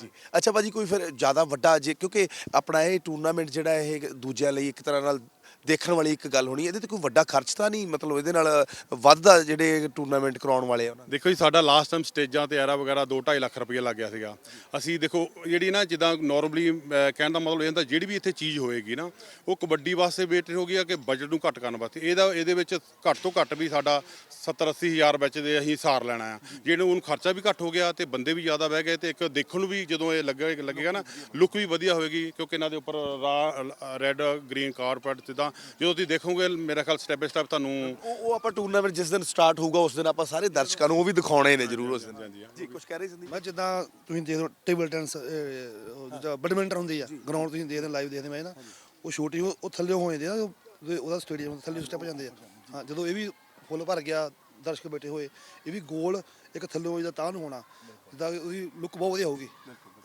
ਜੀ। ਅੱਛਾ ਭਾਜੀ, ਕੋਈ ਫਿਰ ਜ਼ਿਆਦਾ ਵੱਡਾ ਜੇ, ਕਿਉਂਕਿ ਆਪਣਾ ਇਹ ਟੂਰਨਾਮੈਂਟ ਜਿਹੜਾ ਇਹ ਦੂਜਿਆਂ ਲਈ ਇੱਕ ਤਰ੍ਹਾਂ ਨਾਲ ਦੇਖਣ ਵਾਲੀ ਇੱਕ ਗੱਲ ਹੋਣੀ, ਇਹਦੇ ਤੇ ਕੋਈ ਵੱਡਾ ਖਰਚ ਤਾਂ ਨਹੀਂ, ਮਤਲਬ ਇਹਦੇ ਨਾਲ ਵੱਧਦਾ ਜਿਹੜੇ ਟੂਰਨਾਮੈਂਟ ਕਰਾਉਣ ਵਾਲੇ ਆ ਉਹਨਾਂ ਦੇਖੋ ਜੀ, ਸਾਡਾ ਲਾਸਟ ਟਾਈਮ ਸਟੇਜਾਂ ਤੇ ਐਰਾ ਵਗੈਰਾ 2.5 ਲੱਖ ਰੁਪਏ ਲੱਗ ਗਿਆ ਸੀਗਾ। ਅਸੀਂ ਦੇਖੋ, ਜਿਹੜੀ ਨਾ ਜਿੱਦਾਂ ਨਾਰਮਲੀ ਕਹਿਣ ਦਾ ਮਤਲਬ ਇਹ ਹੁੰਦਾ, ਜਿਹੜੀ ਵੀ ਇੱਥੇ ਚੀਜ਼ ਹੋਏਗੀ ਨਾ, ਉਹ ਕਬੱਡੀ ਵਾਸਤੇ ਵੇਟ ਹੋ ਗਈ ਆ ਕਿ ਬਜਟ ਨੂੰ ਘੱਟ ਕਰਨ ਵਾਸਤੇ? ਇਹਦਾ, ਇਹਦੇ ਵਿੱਚ ਘੱਟ ਤੋਂ ਘੱਟ ਵੀ ਸਾਡਾ 70 80 ਹਜ਼ਾਰ ਵਿੱਚ ਦੇ ਅਸੀਂ ਸਾਰ ਲੈਣਾ ਆ। ਜਿਹਨੂੰ ਹੁਣ ਖਰਚਾ ਵੀ ਘੱਟ ਹੋ ਗਿਆ ਤੇ ਬੰਦੇ ਵੀ ਜ਼ਿਆਦਾ ਬਹਿ ਗਏ ਤੇ ਇੱਕ ਦੇਖਣ ਨੂੰ ਵੀ ਜਦੋਂ ਇਹ ਲੱਗੇ, ਲੱਗੇਗਾ ਨਾ ਲੁੱਕ ਵੀ ਵਧੀਆ ਹੋਏਗੀ ਕਿਉਂਕਿ ਇਹਨਾਂ ਦੇ ਉੱਪਰ ਰੈੱਡ ਗ੍ਰੀਨ ਕਾਰਪੈਟ ਜਿੱਦਾਂ ਜਦੋਂ ਤੁਸੀਂ ਦੇਖੋਗੇ ਮੇਰਾ ਖਿਆਲ ਸਟੈਪ ਬਾਈ ਸਟੈਪ ਤੁਹਾਨੂੰ ਉਹ ਉਹ ਆਪਾਂ ਟੂਰਨਾਮੈਂਟ ਜਿਸ ਦਿਨ ਸਟਾਰਟ ਹੋਊਗਾ ਉਸ ਦਿਨ ਆਪਾਂ ਸਾਰੇ ਦਰਸ਼ਕਾਂ ਨੂੰ ਉਹ ਵੀ ਦਿਖਾਉਣੇ ਨੇ ਜ਼ਰੂਰ ਉਸ ਦਿਨ। ਜੀ ਕੁਝ ਕਹਿ ਰਹੇ ਸੰਦੀਪ? ਮੈਂ ਜਿੱਦਾਂ ਤੁਸੀਂ ਦੇਖ ਲਓ ਟੇਬਲ ਟੈਨਿਸ ਜਿਹੜਾ ਬੈਡਮਿੰਟਨ ਹੁੰਦੀ ਆ ਗਰਾਊਂਡ ਤੁਸੀਂ ਦੇਖਦੇ ਲਾਈਵ ਦੇਖਦੇ ਮੈਂ ਨਾ ਉਹ ਛੋਟੀ ਉਹ ਥੱਲੇ ਹੋ ਜਾਂਦੇ ਆ ਉਹਦੇ- ਸਟੇਡੀਅਮ ਥੱਲੇ ਸਟੈਪ ਜਾਂਦੇ ਆ। ਹਾਂ ਜਦੋਂ ਇਹ ਵੀ ਫੁੱਲ ਭਰ ਗਿਆ ਦਰਸ਼ਕ ਬੈਠੇ ਹੋਏ ਇਹ ਵੀ ਗੋਲ ਇੱਕ ਥੱਲੇ ਜਿਹਦਾ ਤਾਂ ਨੂੰ ਹੋਣਾ ਜਿੱਦਾਂ ਉਹਦੀ ਲੁੱਕ ਬਹੁਤ ਵਧੀਆ ਹੋਊਗੀ।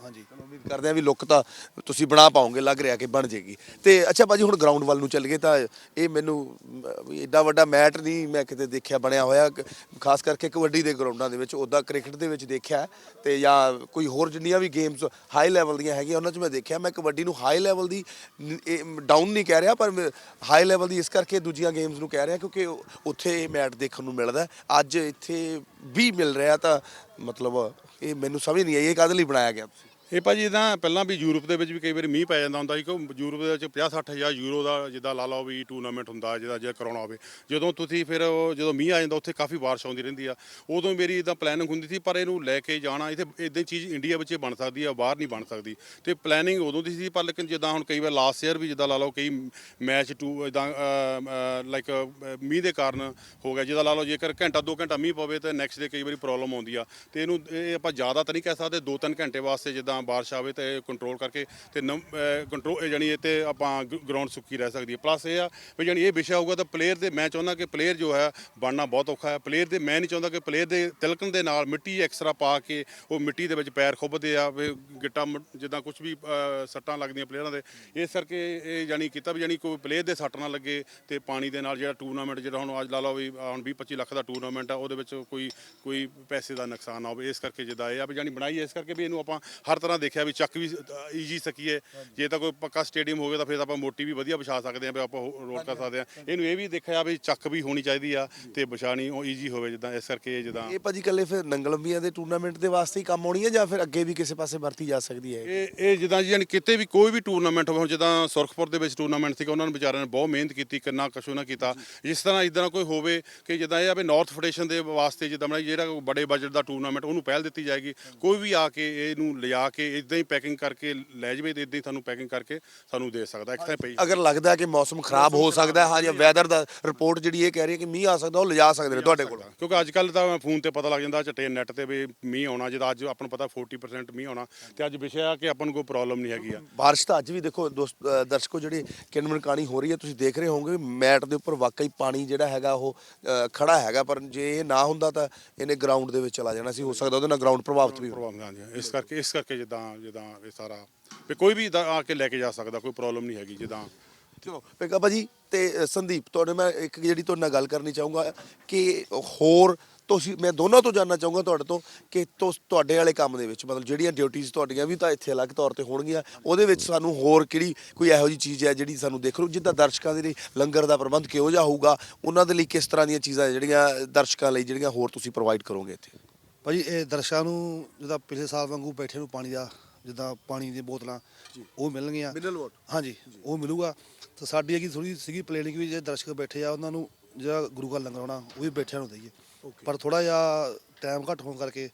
ਹਾਂਜੀ। ਉਮੀਦ ਕਰਦੇ ਆ ਵੀ ਲੁੱਕ ਤਾਂ ਤੁਸੀਂ ਬਣਾ ਪਾਓਗੇ ਲੱਗ ਰਿਹਾ ਕਿ ਬਣ ਜੇਗੀ। ਤੇ ਅੱਛਾ ਭਾਜੀ ਹੁਣ ਗਰਾਊਂਡ ਵੱਲ ਨੂੰ ਚੱਲ ਗਏ ਤਾਂ ਇਹ ਮੈਨੂੰ ਅਮ, ਏਡਾ ਵੱਡਾ ਮੈਟ ਨਹੀਂ ਮੈਂ ਕਿਤੇ ਦੇਖਿਆ ਬਣਿਆ ਹੋਇਆ। ਕ- ਖਾਸ ਕਰਕੇ ਕਬੱਡੀ ਦੇ ਗਰਾਊਂਡਾਂ ਦੇ ਵਿੱਚ ਉਦਾਂ ਕ੍ਰਿਕਟ ਦੇ ਵਿੱਚ ਦੇਖਿਆ। ਤੇ ਜਾਂ ਕੋਈ ਹੋਰ ਜਿੰਨੀਆਂ ਵੀ ਗੇਮਸ ਹਾਈ ਲੈਵਲ ਦੀਆਂ ਹੈਗੀਆਂ ਉਹਨਾਂ 'ਚ ਮੈਂ ਦੇਖਿਆ। ਮੈਂ ਕਬੱਡੀ ਨੂੰ ਹਾਈ ਲੈਵਲ ਦੀ ਡਾਊਨ ਨਹੀਂ ਕਹਿ ਰਿਹਾ ਪਰ ਹਾਈ ਲੈਵਲ ਦੀ ਇਸ ਕਰਕੇ ਦੂਜੀਆਂ ਗੇਮਸ ਨੂੰ ਕਹਿ ਰਿਹਾ ਕਿਉਂਕਿ ਉੱਥੇ ਇਹ ਮੈਟ ਦੇਖਣ ਨੂੰ ਮਿਲਦਾ। ਅੱਜ ਇੱਥੇ ਵੀ ਮਿਲ ਰਿਹਾ ਤਾਂ ਮਤਲਬ ਇਹ ਮੈਨੂੰ ਸਮਝ ਨਹੀਂ ਆਈ ਇਹ ਕਾਹਦੇ ਲਈ ਬਣਾਇਆ ਗਿਆ ਇਹ ਭਾਜੀ ਇਦਾਂ ਪਹਿਲਾਂ ਵੀ ਯੂਰਪ ਦੇ ਵਿੱਚ ਵੀ ਕਈ ਵਾਰੀ ਮੀਂਹ ਪੈ ਜਾਂਦਾ ਹੁੰਦਾ ਸੀ ਕਿ ਯੂਰਪ ਦੇ ਵਿੱਚ 50 60 ਹਜ਼ਾਰ ਯੂਰੋ ਦਾ ਜਿੱਦਾਂ ਲਾ ਲਓ ਵੀ ਟੂਰਨਾਮੈਂਟ ਹੁੰਦਾ ਜਿਹਦਾ ਜੇ ਕਰਾਉਣਾ ਹੋਵੇ। ਜਦੋਂ ਤੁਸੀਂ ਫਿਰ ਉਹ- ਜਦੋਂ ਮੀਂਹ ਆ ਜਾਂਦਾ, ਉੱਥੇ ਕਾਫੀ ਬਾਰਿਸ਼ ਆਉਂਦੀ ਰਹਿੰਦੀ ਆ। ਉਦੋਂ ਮੇਰੀ ਇਦਾਂ ਪਲੈਨਿੰਗ ਹੁੰਦੀ ਸੀ, ਪਰ ਇਹਨੂੰ ਲੈ ਕੇ ਜਾਣਾ, ਇੱਥੇ ਇਦਾਂ ਚੀਜ਼ ਇੰਡੀਆ ਵਿੱਚ ਬਣ ਸਕਦੀ ਆ, ਬਾਹਰ ਨਹੀਂ ਬਣ ਸਕਦੀ। ਤੇ ਪਲੈਨਿੰਗ ਉਦੋਂ ਦੀ ਸੀ, ਪਰ ਲੇਕਿਨ ਜਿੱਦਾਂ ਹੁਣ ਕਈ ਵਾਰ ਲਾਸਟ ਈਅਰ ਵੀ ਜਿੱਦਾਂ ਲਾ ਲਓ ਕਈ ਮੈਚ ਟੂ ਇਦਾਂ ਲਾਈਕ ਮੀਂਹ ਦੇ ਕਾਰਨ ਹੋ ਗਿਆ। ਜਿੱਦਾਂ ਲਾ ਲਓ ਜੇਕਰ ਘੰਟਾ ਦੋ ਘੰਟਾ ਮੀਂਹ ਪਵੇ, ਤਾਂ ਨੈਕਸਟ ਡੇ ਕਈ ਵਾਰੀ ਪ੍ਰੋਬਲਮ ਆਉਂਦੀ ਆ। ਤੇ ਇਹਨੂੰ, ਇਹ ਆਪਾਂ ਜ਼ਿਆਦਾ ਤਾਂ ਨਹੀਂ ਕਹਿ ਸਕਦੇ ਦੋ ਤਿੰਨ ਘੰਟੇ ਵਾਸਤੇ ਜਿੱਦਾਂ ਬਾਰਿਸ਼ ਆਵੇ ਤਾਂ ਇਹ ਕੰਟਰੋਲ ਕਰਕੇ ਤੇ ਕੰਟਰੋਲ ਜਾਨੀ ਇਹ ਤੇ ਆਪਾਂ ਗਰਾਊਂਡ ਸੁੱਕੀ ਰਹਿ ਸਕਦੀ ਹੈ। ਪਲੱਸ ਇਹ ਆ ਵੀ ਜਾਨੀ ਇਹ ਵਿਸ਼ਾ ਹੋਊਗਾ ਤਾਂ ਪਲੇਅਰ ਦੇ, ਮੈਂ ਚਾਹੁੰਦਾ ਕਿ ਪਲੇਅਰ ਜੋ ਹੈ ਬਣਨਾ ਬਹੁਤ ਔਖਾ ਹੈ। ਪਲੇਅਰ ਦੇ, ਮੈਂ ਨਹੀਂ ਚਾਹੁੰਦਾ ਕਿ ਪਲੇਅਰ ਦੇ ਤਿਲਕਣ ਦੇ ਨਾਲ ਮਿੱਟੀ ਐਕਸਟਰਾ ਪਾ ਕੇ ਉਹ ਮਿੱਟੀ ਦੇ ਵਿੱਚ ਪੈਰ ਖੁੱਬਦੇ ਆ, ਵੀ ਗਿੱਟਾ ਜਿੱਦਾਂ ਕੁਝ ਵੀ ਸੱਟਾਂ ਲੱਗਦੀਆਂ ਪਲੇਅਰਾਂ ਦੇ। ਇਸ ਕਰਕੇ ਇਹ ਜਾਨੀ ਕੀਤਾ ਵੀ ਜਾਨੀ ਕੋਈ ਪਲੇਅਰ ਦੇ ਸੱਟ ਨਾ ਲੱਗੇ ਤੇ ਪਾਣੀ ਦੇ ਨਾਲ ਜਿਹੜਾ ਟੂਰਨਾਮੈਂਟ ਜਿਹੜਾ ਹੁਣ ਅੱਜ ਲਾ ਲਓ ਵੀ, ਹੁਣ 20 25 ਲੱਖ ਦਾ ਟੂਰਨਾਮੈਂਟ ਆ, ਉਹਦੇ ਵਿੱਚ ਕੋਈ ਕੋਈ ਪੈਸੇ ਦਾ ਨੁਕਸਾਨ ਨਾ ਹੋਵੇ। ਇਸ ਕਰਕੇ ਜਿੱਦਾਂ ਇਹ ਆ ਵੀ ਜਾਨੀ ਬਣਾਈ ਇਸ ਕਰਕੇ ਵੀ ਇਹਨੂੰ ਆਪਾਂ ਹਰ ਤਰ੍ਹਾਂ ਦੇਖਿਆ ਵੀ ਚੱਕ ਵੀ ਈਜੀ ਸਕੀਏ। ਜੇ ਤਾਂ ਕੋਈ ਪੱਕਾ ਸਟੇਡੀਅਮ ਹੋਵੇ ਤਾਂ ਫਿਰ ਆਪਾਂ ਮੋਟੀ ਵੀ ਵਧੀਆ ਵਿਛਾ ਸਕਦੇ ਆ ਵੀ ਆਪਾਂ ਰੋਡ ਕਰ ਸਕਦੇ ਆ ਇਹਨੂੰ ਇਹ ਵੀ ਦੇਖਿਆ ਵੀ ਚੱਕ ਵੀ ਹੋਣੀ ਚਾਹੀਦੀ ਆ ਤੇ ਵਿਛਾਣੀ ਉਹ ਈਜੀ ਹੋਵੇ ਜਿੱਦਾਂ ਇਸ ਕਰਕੇ ਜਿੱਦਾਂ ਇਹ ਭਾਜੀ ਕੱਲੇ ਫਿਰ ਨੰਗਲੰਬੀਆਂ ਦੇ ਟੂਰਨਾਮੈਂਟ ਦੇ ਵਾਸਤੇ ਹੀ ਕੰਮ ਆਉਣੀ ਹੈ ਜਾਂ ਫਿਰ ਅੱਗੇ ਵੀ ਕਿਸੇ ਪਾਸੇ ਵਰਤੀ ਜਾ ਸਕਦੀ ਹੈ? ਇਹ ਇਹ ਜਿੱਦਾਂ ਜੀ ਯਾਨੀ ਕਿਤੇ ਵੀ ਕੋਈ ਵੀ ਟੂਰਨਾਮੈਂਟ ਹੋਵੇ ਹੁਣ ਜਿੱਦਾਂ ਸੁਰਖਪੁਰ ਦੇ ਵਿੱਚ ਟੂਰਨਾਮੈਂਟ ਸੀਗਾ ਉਹਨਾਂ ਨੇ ਵਿਚਾਰਿਆਂ ਨੇ ਬਹੁਤ ਮਿਹਨਤ ਕੀਤੀ ਕਿੰਨਾ ਕਸ਼ੂ ਨਾ ਕੀਤਾ। ਜਿਸ ਤਰ੍ਹਾਂ ਇਦਾਂ ਕੋਈ ਹੋਵੇ ਕਿ ਜਿੱਦਾਂ ਇਹ ਆ ਵੀ ਨਾਰਥ ਫੈਡਰੇਸ਼ਨ ਦੇ ਵਾਸਤੇ ਜਿੱਦਾਂ ਜਿਹੜਾ ਬੜੇ ਬਜਟ ਦਾ ਟੂਰਨਾਮੈਂਟ ਉਹਨੂੰ ਪਹਿਲ ਦਿੱਤੀ ਜਾਏਗੀ। ਕੋਈ ਵੀ ਆ ਕੇ ਇਹਨੂੰ ਲਿਜਾ ਕੇ ਇਦਾਂ ਹੀ ਪੈਕਿੰਗ ਕਰਕੇ ਲੈ ਜਾਵੇ ਤੇ ਇਦਾਂ ਹੀ ਤੁਹਾਨੂੰ ਪੈਕਿੰਗ ਕਰਕੇ ਸਾਨੂੰ ਦੇ ਸਕਦਾ ਇੱਕ ਤਾਂ ਪਈ। ਅਗਰ ਲੱਗਦਾ ਕਿ ਮੌਸਮ ਖਰਾਬ ਹੋ ਸਕਦਾ ਹੈ ਹਾਂ ਜਾਂ ਵੈਦਰ ਦਾ ਰਿਪੋਰਟ ਜਿਹੜੀ ਇਹ ਕਹਿ ਰਹੀ ਹੈ ਕਿ ਮੀਂਹ ਆ ਸਕਦਾ ਉਹ ਲਿਜਾ ਸਕਦੇ ਨੇ ਤੁਹਾਡੇ ਕੋਲ। ਕਿਉਂਕਿ ਅੱਜ ਕੱਲ ਤਾਂ ਫੋਨ ਤੇ ਪਤਾ ਲੱਗ ਜਾਂਦਾ ਚਟੇ ਨੈਟ ਤੇ ਵੀ ਮੀਂਹ ਆਉਣਾ ਜਿਹਦਾ ਅੱਜ ਆਪਾਂ ਨੂੰ ਪਤਾ 40% ਮੀਂਹ ਆਉਣਾ ਤੇ ਅੱਜ ਵਿਸ਼ਾ ਕਿ ਆਪਾਂ ਨੂੰ ਕੋਈ ਪ੍ਰੋਬਲਮ ਨਹੀਂ ਹੈਗੀ ਆ। ਬਾਰਿਸ਼ ਤਾਂ ਅੱਜ ਵੀ ਦੇਖੋ ਦੋਸਤ ਅ, ਦਰਸ਼ਕੋ ਜਿਹੜੀ ਕਿਣਮਣ ਕਾਣੀ ਹੋ ਰਹੀ ਹੈ ਤੁਸੀਂ ਦੇਖ ਰਹੇ ਹੋਵੋਗੇ ਮੈਟ ਦੇ ਉੱਪਰ ਵਾਕਈ ਪਾਣੀ ਜਿਹੜਾ ਹੈਗਾ ਉਹ ਅ, ਖੜਾ ਹੈਗਾ ਪਰ ਜੇ ਇਹ ਨਾ ਹੁੰਦਾ ਤਾਂ ਇਹਨੇ ਗਰਾਊਂਡ ਦੇ ਵਿੱਚ ਚਲਾ ਜਾਣਾ ਸੀ ਹੋ ਸਕਦਾ ਉਹਦੇ ਨਾਲ ਗਰਾਊਂਡ ਪ੍ਰਭਾਵਿਤ ਵੀ ਹੋ ਪ੍ਰੋਬਲਮ ਇਸ ਕਰਕੇ ਇਸ ਕਰਕੇ ਜਿੱਦਾਂ ਜਿੱਦਾਂ ਇਹ ਸਾਰਾ। ਵੀ ਕੋਈ ਵੀ ਇੱਦਾਂ ਆ ਕੇ ਲੈ ਕੇ ਜਾ ਸਕਦਾ, ਕੋਈ ਪ੍ਰੋਬਲਮ ਨਹੀਂ ਹੈਗੀ, ਜਿੱਦਾਂ। ਚਲੋ ਪਿੰਕਾ ਭਾਜੀ, ਤੇ ਸੰਦੀਪ, ਤੁਹਾਡੇ ਮੈਂ ਇੱਕ ਜਿਹੜੀ ਤੁਹਾਡੇ ਨਾਲ ਗੱਲ ਕਰਨੀ ਚਾਹੂੰਗਾ, ਕਿ ਹੋਰ ਤੁਸੀਂ, ਮੈਂ ਦੋਨਾਂ ਤੋਂ ਜਾਨਣਾ ਚਾਹੂੰਗਾ ਤੁਹਾਡੇ ਤੋਂ, ਕਿ ਤੁਸ- ਤੁਹਾਡੇ ਵਾਲੇ ਕੰਮ ਦੇ ਵਿੱਚ, ਮਤਲਬ ਜਿਹੜੀਆਂ ਡਿਊਟੀਆਂ ਤੁਹਾਡੀਆਂ ਵੀ ਤਾਂ ਇੱਥੇ ਅਲੱਗ ਤੌਰ ਤੇ ਹੋਣਗੀਆਂ, ਉਹਦੇ ਵਿੱਚ ਸਾਨੂੰ ਹੋਰ ਕਿਹੜੀ ਕੋਈ ਇਹੋ ਜਿਹੀ ਚੀਜ਼ ਹੈ ਜਿਹੜੀ ਸਾਨੂੰ ਦੇਖ ਲਓ, ਜਿੱਦਾਂ ਦਰਸ਼ਕਾਂ ਦੇ ਲਈ ਲੰਗਰ ਦਾ ਪ੍ਰਬੰਧ ਕਿਹੋ ਜਿਹਾ ਹੋਊਗਾ, ਉਹਨਾਂ ਦੇ ਲਈ ਕਿਸ ਤਰ੍ਹਾਂ ਦੀਆਂ ਚੀਜ਼ਾਂ ਜਿਹੜੀਆਂ ਦਰਸ਼ਕਾਂ ਲਈ ਜਿਹੜੀਆਂ ਹੋਰ ਤੁਸੀਂ ਪ੍ਰੋਵਾਈਡ ਕਰੋਗੇ ਇੱਥੇ? ਭਾਜੀ ਇਹ ਦਰਸ਼ਕਾਂ ਨੂੰ ਜਿੱਦਾਂ ਪਿਛਲੇ ਸਾਲ ਵਾਂਗੂ ਬੈਠੇ ਨੂੰ ਪਾਣੀ ਦਾ ਜਿੱਦਾਂ ਪਾਣੀ ਦੀਆਂ ਬੋਤਲਾਂ ਉਹ ਮਿਲਣਗੀਆਂ। Mineral water? ਹਾਂਜੀ ਉਹ ਮਿਲੂਗਾ। ਤਾਂ ਸਾਡੀ ਹੈਗੀ ਥੋੜੀ ਸੀਗੀ ਪਲੈਨਿੰਗ ਵੀ ਜੇ ਦਰਸ਼ਕ ਬੈਠੇ ਆ ਉਹਨਾਂ ਨੂੰ ਜਿਹੜਾ ਗੁਰੂ ਘਰ ਲੰਗਰ ਆਉਣਾ ਉਹ ਵੀ ਬੈਠਿਆਂ ਨੂੰ ਦਈਏ। ਪਰ ਥੋੜਾ ਜਿਹਾ ਟਾਈਮ ਘੱਟ ਹੋਣ ਕਰਕੇ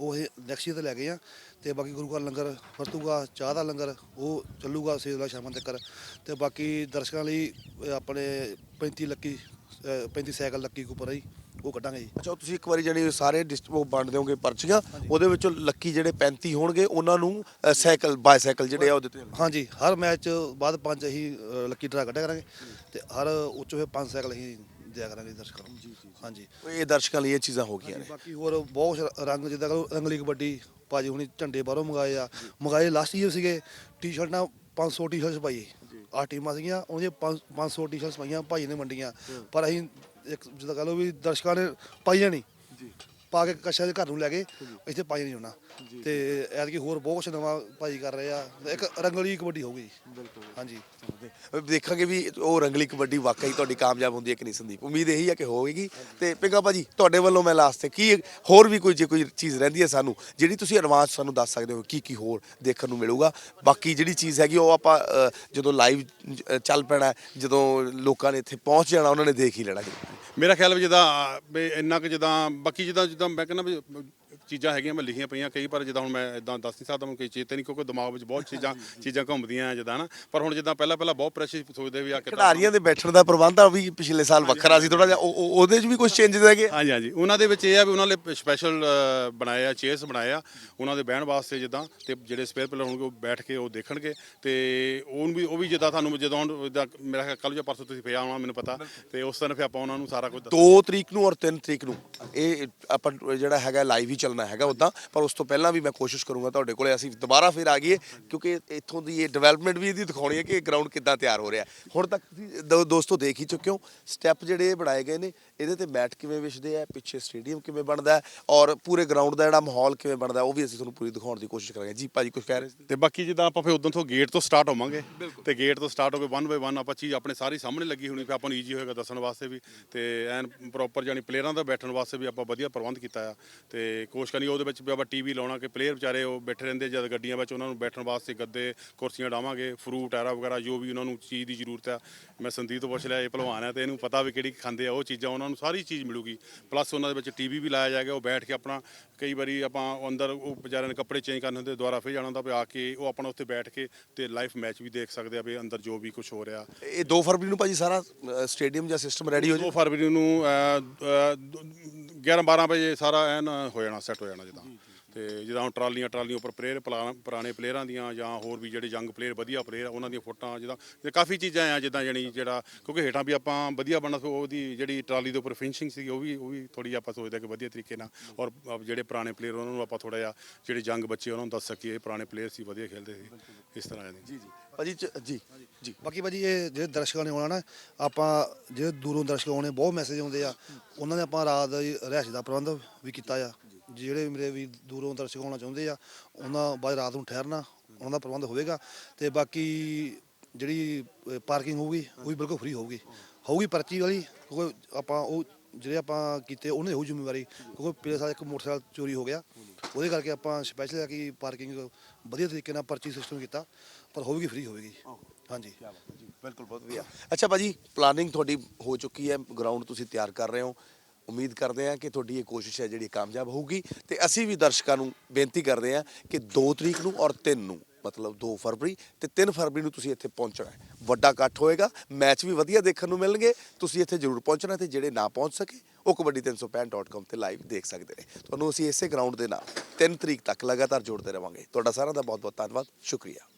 ਉਹ ਇਹ ਨੈਕਸਟ ਈਅਰ ਤੇ ਲੈ ਗਏ ਆ। ਤੇ ਬਾਕੀ ਗੁਰੂ ਘਰ ਲੰਗਰ ਵਰਤੂਗਾ ਚਾਹ ਦਾ ਲੰਗਰ ਉਹ ਚੱਲੂਗਾ ਸੇਵਾ ਸ਼ਾਮਾਂ ਤੱਕ। ਤੇ ਬਾਕੀ ਦਰਸ਼ਕਾਂ ਲਈ ਆਪਣੇ 35 ਲੱਕੀ ਅ, 35 ਸਾਈਕਲ ਲੱਕੀ ਕੁਪਰ ਆਈ ਉਹ ਕੱਢਾਂਗੇ ਜੀ। ਅੱਛਾ ਉਹ ਤੁਸੀਂ ਇੱਕ ਵਾਰੀ ਜਿਹੜੀ ਸਾਰੇ ਡਿਸਟ ਉਹ ਵੰਡ ਦਿਓਗੇ ਪਰਚੀਆਂ ਉਹਦੇ ਵਿੱਚੋਂ ਲੱਕੀ ਜਿਹੜੇ 35 ਹੋਣਗੇ ਉਹਨਾਂ ਨੂੰ ਅ, ਸਾਈਕਲ ਬਾਈਸਾਈਕਲ ਜਿਹੜੇ ਆ ਉਹ ਦਿੱਤੇ ਜਾਣਗੇ। ਹਾਂਜੀ ਹਰ ਮੈਚ ਬਾਅਦ ਪੰਜ ਅਸੀਂ ਅ, ਲੱਕੀ ਡਰਾ ਕੱਢਿਆ ਕਰਾਂਗੇ ਤੇ ਹਰ ਉੱਚੋਂ ਫਿਰ ਪੰਜ ਸਾਈਕਲ ਅਸੀਂ ਦਿਆ ਕਰਾਂਗੇ ਦਰਸ਼ਕਾਂ ਨੂੰ। ਹਾਂਜੀ। ਇਹ ਦਰਸ਼ਕਾਂ ਲਈ ਇਹ ਚੀਜ਼ਾਂ ਹੋ ਗਈਆਂ ਨੇ। ਬਾਕੀ ਹੋਰ ਬਹੁਤ ਰੰਗ ਜਿੱਦਾਂ ਕਿ ਰੰਗਲੀ ਕਬੱਡੀ ਭਾਜੀ ਹੁਣੀ ਝੰਡੇ ਬਾਹਰੋਂ ਮੰਗਾਏ ਆ। ਮੰਗਾਏ ਲਾਸਟ ਈਅਰ ਸੀਗੇ ਟੀ-ਸ਼ਰਟਾਂ 500 ਟੀ-ਸ਼ਰਟਸ ਪਾਈ। ਆ ਟੀਮਾਂ ਸੀਗੀਆਂ ਉਹਦੇ 500 ਟੀ-ਸ਼ਰਟਸ ਪਾਈਆਂ ਭਾਈ ਨੇ ਵੰਡੀਆਂ। ਪਰ ਅਸੀਂ ਇੱਕ ਜਿੱਦਾਂ ਕਹ ਲਓ ਵੀ ਦਰਸ਼ਕਾਂ ਨੇ ਪਾਈਆਂ ਨਹੀਂ ਪਾ ਕੇ ਕਸ਼ਾ ਦੇ ਘਰ ਨੂੰ ਲੈ ਗਏ ਇੱਥੇ ਪਾਈ ਨਹੀਂ ਹੋਣਾ ਤੇ ਐਤਕੀ ਹੋਰ ਬਹੁਤ ਕੁਛ ਨਵਾਂ ਭਾਈ ਕਰ ਰਹੇ ਆ। ਇੱਕ ਰੰਗਲੀ ਕਬੱਡੀ ਹੋਊਗੀ ਬਿਲਕੁਲ। ਹਾਂਜੀ। ਦੇਖਾਂਗੇ ਵੀ ਉਹ ਰੰਗਲੀ ਕਬੱਡੀ ਵਾਕਈ ਤੁਹਾਡੀ ਕਾਮਯਾਬ ਹੁੰਦੀ ਹੈ ਕਿ ਨਹੀਂ ਸੰਦੀਪ? ਉਮੀਦ ਇਹੀ ਹੈ ਕਿ ਹੋਵੇਗੀ। ਤੇ ਪਿੰਗਾ ਭਾਜੀ ਤੁਹਾਡੇ ਵੱਲੋਂ ਮੈਂ ਲਾਸਟ ਤੇ ਕੀ ਹੋਰ ਵੀ ਕੋਈ ਜੇ ਕੋਈ ਚੀਜ਼ ਰਹਿੰਦੀ ਹੈ ਸਾਨੂੰ ਜਿਹੜੀ ਤੁਸੀਂ ਐਡਵਾਂਸ ਸਾਨੂੰ ਦੱਸ ਸਕਦੇ ਹੋ ਕੀ ਕੀ ਹੋਰ ਦੇਖਣ ਨੂੰ ਮਿਲੂਗਾ। ਬਾਕੀ ਜਿਹੜੀ ਚੀਜ਼ ਹੈਗੀ ਉਹ ਆਪਾਂ ਜਦੋਂ ਲਾਈਵ ਚੱਲ ਪੈਣਾ ਜਦੋਂ ਲੋਕਾਂ ਨੇ ਇੱਥੇ ਪਹੁੰਚ ਜਾਣਾ ਉਹਨਾਂ ਨੇ ਦੇਖ ਹੀ ਲੈਣਾ ਜੀ। ਮੇਰਾ ਖਿਆਲ ਵੀ ਜਿੱਦਾਂ ਵੀ ਇੰਨਾ ਕੁ ਜਿੱਦਾਂ ਬਾਕੀ ਜਿੱਦਾਂ ਜਿੱਦਾਂ ਮੈਂ ਕਹਿੰਦਾ ਵੀ ਚੀਜ਼ਾਂ ਹੈਗੀਆਂ ਮੈਂ ਲਿਖੀਆਂ ਪਈਆਂ ਕਈ ਪਰ ਜਿੱਦਾਂ ਹੁਣ ਮੈਂ ਇਦਾਂ ਦੱਸ ਨਹੀਂ ਸਕਦਾ ਮੈਨੂੰ ਕੋਈ ਚੇਤੇ ਨਹੀਂ ਕਿਉਂਕਿ ਦਿਮਾਗ ਵਿੱਚ ਬਹੁਤ ਚੀਜ਼ਾਂ ਚੀਜ਼ਾਂ ਘੁੰਮਦੀਆਂ ਆ ਜਿੱਦਾਂ ਨਾ। ਪਰ ਹੁਣ ਜਿੱਦਾਂ ਪਹਿਲਾਂ ਪਹਿਲਾਂ ਬਹੁਤ ਪ੍ਰੈਸ਼ਰ ਸੋਚਦੇ ਵੀ ਆ ਕਿੱਦਾਂ ਖਿਡਾਰੀਆਂ ਦੇ ਬੈਠਣ ਦਾ ਪ੍ਰਬੰਧ ਆ ਵੀ ਪਿਛਲੇ ਸਾਲ ਵੱਖਰਾ ਸੀ ਥੋੜਾ ਜਿਹਾ ਉਹ- ਉਹ- ਉਹਦੇ 'ਚ ਵੀ ਕੁਝ ਚੇਂਜਸ ਹੈਗੇ? ਹਾਂਜੀ ਹਾਂਜੀ। ਉਹਨਾਂ ਦੇ ਵਿੱਚ ਇਹ ਆ ਵੀ ਉਹਨਾਂ ਨੇ ਸਪੈਸ਼ਲ ਬਣਾਏ ਆ ਚੇਅਰਸ ਬਣਾਏ ਆ। ਉਹਨਾਂ ਦੇ ਬਹਿਣ ਵਾਸਤੇ ਜਿੱਦਾਂ ਤੇ ਜਿਹੜੇ ਸਪੇਅਰ ਪਲੇਅਰ ਹੋਣਗੇ ਉਹ ਬੈਠ ਕੇ ਉਹ ਦੇਖਣਗੇ। ਤੇ ਉਹ ਵੀ ਉਹ ਵੀ ਜਿੱਦਾਂ ਤੁਹਾਨੂੰ ਜਦੋਂ ਜਿੱਦਾਂ ਮੇਰਾ ਕੱਲ ਜਾਂ ਪਰਸੋਂ ਤੁਸੀਂ ਪਿਆ ਆਉਣਾ ਮੈਨੂੰ ਪਤਾ। ਤੇ ਉਸ ਦਿਨ ਫਿਰ ਆਪਾਂ ਉਹਨਾਂ ਨੂੰ ਸਾਰਾ ਕੁਝ 2 ਤਰੀਕ ਨੂੰ ਔਰ 3 ਤਰੀਕ ਨੂੰ। ਇਹ ਆਪਾਂ ਜਿਹੜਾ ਹੈਗਾ ਲਾਈਵ ਹੀ ਚੱਲਣਾ ਹੈਗਾ ਉਦਾਂ ਪਰ ਉਸ ਤੋਂ ਪਹਿਲਾਂ ਵੀ ਮੈਂ ਕੋਸ਼ਿਸ਼ ਕਰੂੰਗਾ ਤੁਹਾਡੇ ਕੋਲੇ। ਅਸੀਂ ਦੁਬਾਰਾ ਫਿਰ ਆ ਗਈਏ ਕਿਉਂਕਿ ਇੱਥੋਂ ਦੀ ਇਹ ਡਿਵੈਲਪਮੈਂਟ ਵੀ ਇਹਦੀ ਦਿਖਾਉਣੀ ਹੈ ਕਿ ਇਹ ਗਰਾਊਂਡ ਕਿੱਦਾਂ ਤਿਆਰ ਹੋ ਰਿਹਾ ਹੁਣ ਤੱਕ ਤੁਸੀਂ ਦੋਸਤੋ ਦੇਖ ਹੀ ਚੁੱਕੇ ਹੋ ਸਟੈਪ ਜਿਹੜੇ ਇਹ ਬਣਾਏ ਗਏ ਨੇ ਇਹਦੇ ਤੇ ਮੈਟ ਕਿਵੇਂ ਵਿਛਦੇ ਆ ਪਿੱਛੇ ਸਟੇਡੀਅਮ ਕਿਵੇਂ ਬਣਦਾ ਔਰ ਪੂਰੇ ਗਰਾਊਂਡ ਦਾ ਜਿਹੜਾ ਮਾਹੌਲ ਕਿਵੇਂ ਬਣਦਾ ਉਹ ਵੀ ਅਸੀਂ ਤੁਹਾਨੂੰ ਪੂਰੀ ਦਿਖਾਉਣ ਦੀ ਕੋਸ਼ਿਸ਼ ਕਰਾਂਗੇ। ਜੀ ਭਾਜੀ ਕੁਝ ਕਹਿ ਰਹੇ ਸੀ? ਤੇ ਬਾਕੀ ਜਿੱਦਾਂ ਆਪਾਂ ਫਿਰ ਉਦੋਂ ਤੋਂ ਗੇਟ ਤੋਂ ਸਟਾਰਟ ਹੋਵਾਂਗੇ ਤੇ ਗੇਟ ਤੋਂ ਸਟਾਰਟ ਹੋ ਕੇ 1 ਬਾਈ 1 ਆਪਾਂ ਚੀਜ਼ ਆਪਣੇ ਸਾਰੀ ਸਾਹਮਣੇ ਲੱਗੀ ਹੋਣੀ ਫਿਰ ਆਪਾਂ ਨੂੰ ਈਜ਼ੀ ਹੋਏਗਾ ਦੱਸਣ ਵਾਸਤੇ ਵੀ ਤੇ ਐਨ ਪ੍ਰੋਪਰ ਜਾਨੀ ਪਲੇਅਰਾਂ ਦਾ ਬੈਠਣ ਵਾਸਤੇ ਵੀ ਆਪਾਂ ਵਧੀਆ ਪ੍ਰਬੰਧ ਕੀਤਾ ਆ ਤੇ ਕੋਸ਼ਿਸ਼ ਕਰਨੀ ਉਹਦੇ ਵਿੱਚ ਵੀ ਆਪਾਂ ਟੀਵੀ ਲਾਉਣਾ ਕਿ ਪਲੇਅਰ ਵਿਚਾਰੇ ਉਹ ਬੈਠੇ ਰਹਿੰਦੇ ਜਦ ਗੱਡੀਆਂ ਵਿੱਚ ਉਹਨਾਂ ਨੂੰ ਬੈਠਣ ਵਾਸਤੇ ਗੱਦੇ ਕੁਰਸੀਆਂ ਡਾਵਾਂਗੇ ਫਰੂਟ ਐਰਾ ਵਗੈਰਾ ਜੋ ਵੀ ਉਹਨਾਂ ਨੂੰ ਚੀਜ਼ ਦੀ ਜ਼ਰੂਰਤ ਆ ਮੈਂ ਸੰਦੀਪ ਤੋਂ ਪੁੱਛ ਲਿਆ ਇਹ ਭਲਵਾਨ ਹੈ ਤੇ ਇਹਨੂੰ ਪਤਾ ਵੀ ਕਿਹੜੀ ਖਾਂਦੇ ਆ ਉਹ ਚੀਜ਼ਾਂ ਉਹਨਾਂ ਨੂੰ ਸਾਰੀ ਚੀਜ਼ ਮਿਲੂਗੀ। ਪਲੱਸ ਉਹਨਾਂ ਦੇ ਵਿੱਚ ਟੀਵੀ ਵੀ ਲਾਇਆ ਜਾਏਗਾ ਉਹ ਬੈਠ ਕੇ ਆਪਣਾ ਕਈ ਵਾਰੀ ਆਪਾਂ ਅੰਦਰ ਉਹ ਵਿਚਾਰਿਆਂ ਨੇ ਕੱਪੜੇ ਚੇਂਜ ਕਰਨੇ ਹੁੰਦੇ ਦੁਬਾਰਾ ਫਿਰ ਜਾਣਾ ਹੁੰਦਾ ਵੀ ਆ ਕੇ ਉਹ ਆਪਣਾ ਉੱਥੇ ਬੈਠ ਕੇ ਤੇ ਲਾਈਵ ਮੈਚ ਵੀ ਦੇਖ ਸਕਦੇ ਆ ਵੀ ਅੰਦਰ ਜੋ ਵੀ ਕੁਝ ਹੋ ਰਿਹਾ। ਇਹ 2 ਫਰਵਰੀ ਨੂੰ ਭਾਜੀ ਸਾਰਾ ਸਟੇਡੀਅਮ ਜਾਂ ਸਿਸਟਮ ਰੈਡੀ ਹੋ 2 ਜਾਊ ਫਰਵਰੀ ਨੂੰ 11 12 ਵਜੇ ਸਾਰਾ ਐਨ ਹੋ ਜਾਣਾ ਸੈੱਟ ਹੋ ਜਾਣਾ ਜਿੱਦਾਂ। ਤੇ ਜਿੱਦਾਂ ਹੁਣ ਟਰਾਲੀਆਂ ਟਰਾਲੀਆਂ ਉੱਪਰ ਪਲੇਅਰ ਪੁਰਾਣੇ ਪਲੇਅਰਾਂ ਦੀਆਂ ਜਾਂ ਹੋਰ ਵੀ ਜਿਹੜੇ ਯੰਗ ਪਲੇਅਰ ਵਧੀਆ ਪਲੇਅਰ ਉਹਨਾਂ ਦੀਆਂ ਫੋਟੋਆਂ ਜਿੱਦਾਂ, ਤੇ ਕਾਫੀ ਚੀਜ਼ਾਂ ਆ ਜਿੱਦਾਂ ਜਾਣੀ ਜਿਹੜਾ, ਕਿਉਂਕਿ ਹੇਠਾਂ ਵੀ ਆਪਾਂ ਵਧੀਆ ਬਣਨਾ ਸੋ, ਉਹਦੀ ਜਿਹੜੀ ਟਰਾਲੀ ਦੇ ਉੱਪਰ ਫਿਨਿਸ਼ਿੰਗ ਸੀ ਉਹ ਵੀ ਉਹ ਵੀ ਥੋੜੀ ਆਪਾਂ ਸੋਚਦੇ ਕਿ ਵਧੀਆ ਤਰੀਕੇ ਨਾਲ, ਔਰ ਜਿਹੜੇ ਪੁਰਾਣੇ ਪਲੇਅਰ ਉਹਨਾਂ ਨੂੰ ਆਪਾਂ ਥੋੜਾ ਜਿਹਾ, ਜਿਹੜੇ ਯੰਗ ਬੱਚੇ ਉਹਨਾਂ ਨੂੰ ਦੱਸ ਸਕੀਏ, ਇਹ ਪੁਰਾਣੇ ਪਲੇਅਰ ਸੀ, ਵਧੀਆ ਖੇਡਦੇ ਸੀ, ਇਸ ਤਰ੍ਹਾਂ ਜੀ ਜੀ ਜੀ। ਭਾਜੀ ਚ- ਜੀ ਜੀ। ਬਾਕੀ ਭਾਜੀ ਇਹ ਜਿਹੜੇ ਦਰਸ਼ਕਾਂ ਨੇ ਆਉਣਾ ਨਾ, ਆਪਾਂ ਜਿਹੜੇ ਦੂਰੋਂ ਦਰਸ਼ਕ ਆਉਣੇ, ਬਹੁਤ ਮੈਸੇਜ ਆਉਂਦੇ ਆ। ਉਹਨਾਂ ਨੇ ਆਪਾਂ ਰਾਤ ਦੀ ਰਿਹਾਇਸ਼ ਦਾ ਪ੍ਰਬੰਧ ਵੀ ਕੀਤਾ ਆ। ਜਿਹੜੇ ਮੇਰੇ ਵੀ ਦੂਰੋਂ ਦਰਸ਼ਕ ਆਉਣਾ ਚਾਹੁੰਦੇ ਆ, ਉਹਨਾਂ ਬਾਅਦ ਰਾਤ ਨੂੰ ਠਹਿਰਨਾ, ਉਹਨਾਂ ਦਾ ਪ੍ਰਬੰਧ ਹੋਵੇਗਾ। ਤੇ ਬਾਕੀ ਜਿਹੜੀ ਪਾਰਕਿੰਗ ਹੋਊਗੀ, ਉਹ ਵੀ ਬਿਲਕੁਲ ਫ੍ਰੀ ਹੋਊਗੀ। ਹੋਊਗੀ ਪਰਚੀ ਵਾਲੀ, ਕਿਉਂਕਿ ਆਪਾਂ ਉਹ ਜਿਹੜੇ ਆਪਾਂ ਕੀਤੇ, ਉਹਨੇ ਹੋਊ ਜ਼ਿੰਮੇਵਾਰੀ। ਕਿਉਂਕਿ ਪਿਛਲੇ ਸਾਲ ਇੱਕ ਮੋਟਰਸਾਈਕਲ ਚੋਰੀ ਹੋ ਗਿਆ। ਉਹਦੇ ਕਰਕੇ ਆਪਾਂ ਸਪੈਸ਼ਲ ਆ ਕਿ ਪਾਰਕਿੰਗ ਵਧੀਆ ਤਰੀਕੇ ਨਾਲ ਪਰਚੀ ਸਿਸਟਮ ਕੀਤਾ। ਪਰ ਹੋਵੇਗੀ ਫ੍ਰੀ ਹੋਵੇਗੀ। ਹਾਂਜੀ। ਜੀ ਬਿਲਕੁਲ ਬਹੁਤ ਵਧੀਆ। ਅੱਛਾ ਭਾਜੀ ਪਲਾਨਿੰਗ ਤੁਹਾਡੀ ਹੋ ਚੁੱਕੀ ਹੈ ਗਰਾਊਂਡ ਤੁਸੀਂ ਤਿਆਰ ਕਰ ਰਹੇ ਹੋ। ਉਮੀਦ ਕਰਦੇ ਹਾਂ ਕਿ ਤੁਹਾਡੀ ਇਹ ਕੋਸ਼ਿਸ਼ ਹੈ ਜਿਹੜੀ ਕਾਮਯਾਬ ਹੋਊਗੀ। ਤੇ ਅਸੀਂ ਵੀ ਦਰਸ਼ਕਾਂ ਨੂੰ ਬੇਨਤੀ ਕਰਦੇ ਹਾਂ ਕਿ 2 ਤਰੀਕ ਨੂੰ ਔਰ 3 ਨੂੰ ਮਤਲਬ 2 ਫਰਵਰੀ ਤੇ 3 ਫਰਵਰੀ ਨੂੰ ਤੁਸੀਂ ਇੱਥੇ ਪਹੁੰਚਣਾ ਹੈ। ਵੱਡਾ ਇਕੱਠ ਹੋਏਗਾ ਮੈਚ ਵੀ ਵਧੀਆ ਦੇਖਣ ਨੂੰ ਮਿਲਣਗੇ। ਤੁਸੀਂ ਇੱਥੇ ਜ਼ਰੂਰ ਪਹੁੰਚਣਾ ਤੇ ਜਿਹੜੇ ਨਾ ਪਹੁੰਚ ਸਕੇ ਉਹ ਕਬੱਡੀ365.com ਤੇ ਲਾਈਵ ਦੇਖ ਸਕਦੇ ਨੇ। ਤੁਹਾਨੂੰ ਅਸੀਂ ਇਸੇ ਗਰਾਊਂਡ ਦੇ ਨਾਲ 3 ਤਰੀਕ ਤੱਕ ਲਗਾਤਾਰ ਜੋੜਦੇ ਰਵਾਂਗੇ। ਤੁਹਾਡਾ ਸਾਰਿਆਂ ਦਾ ਬਹੁਤ ਬਹੁਤ ਧੰਨਵਾਦ। ਸ਼ੁਕਰੀਆ।